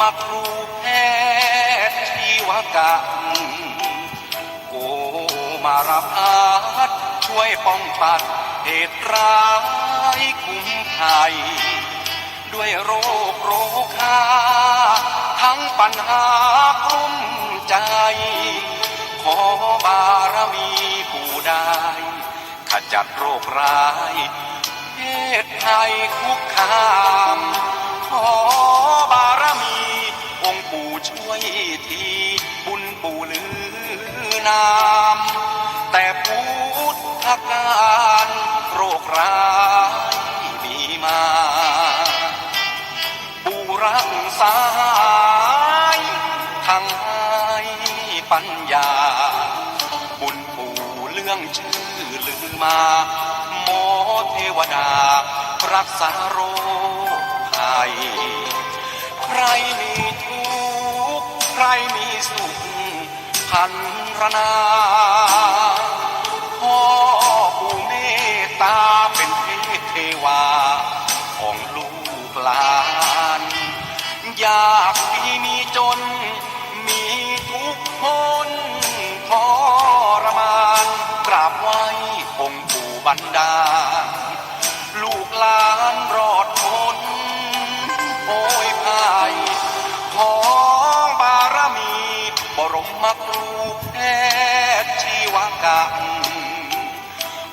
มาครูแพทย์ชีวกะโอมารพัดช่วยป้องปัดเหตุร้ายคุ้มภัย ด้วยโรคโรคาทั้งปัญหากลุ้มใจ ขอบารมีผู้ได้ ขจัดโรคร้ายเพศภัย นาม แต่พุทธการโรคร้ายมีมาปูรักษายทั้งให้ปัญญา บุญปู่เรื่องชื่อลือมา หมอเทวดา รักษาโรคภัย ใครมีทุกข์ใครมีสุข พันรนาพ่อผู้เมตตาเป็นเทพเทวา ของลูกหลาน อยากดีมีจน มีทุกคนทรมานกราบไหว้องค์ปู่บันดาลลูกหลานรอ บรมครูแพทย์ชีวกะ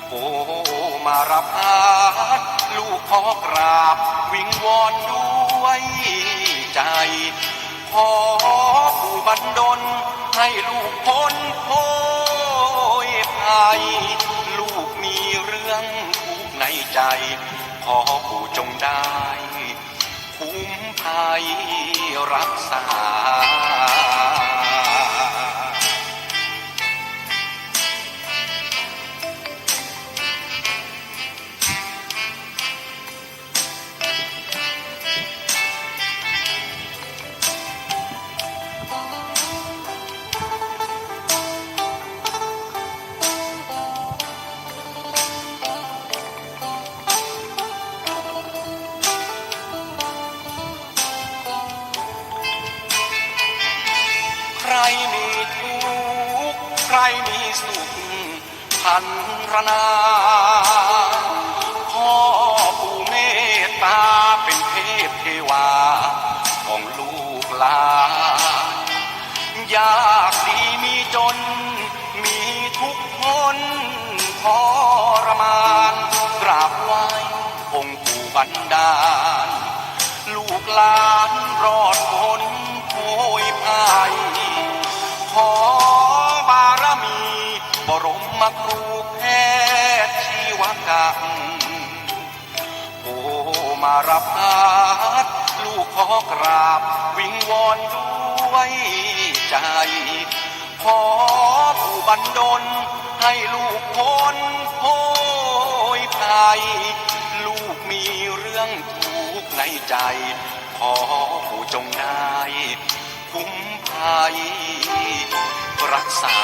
โอมารพัดลูกขอกราบ วิงวอนด้วยใจ ขอผู้บันดล ให้ลูกพ้นโพยภัยลูกมีเรื่องทุกในใจ ขอผู้จงได้ คุ้มภัยรักษา รมีทุกข์ใครมีสุขพันรนาพ่อผู้เมตตาเป็นเทพเทวา ของลูกหลานยากดีมีจน มีทุกคนทรมานกราบไหว้องค์ปู่บันดาล ลูกหลานรอดพ้นโพยภัย ขอบารมี บรมครูแพทย์ชีวกะโอมารพัดลูกขอกราบ วิงวอนด้วยใจ ขอผู้บันดล ให้ลูกพ้นโพยภัยลูกมีเรื่องทุกข์ในใจ ขอผู้จงได้ คุ้มภัยรักษา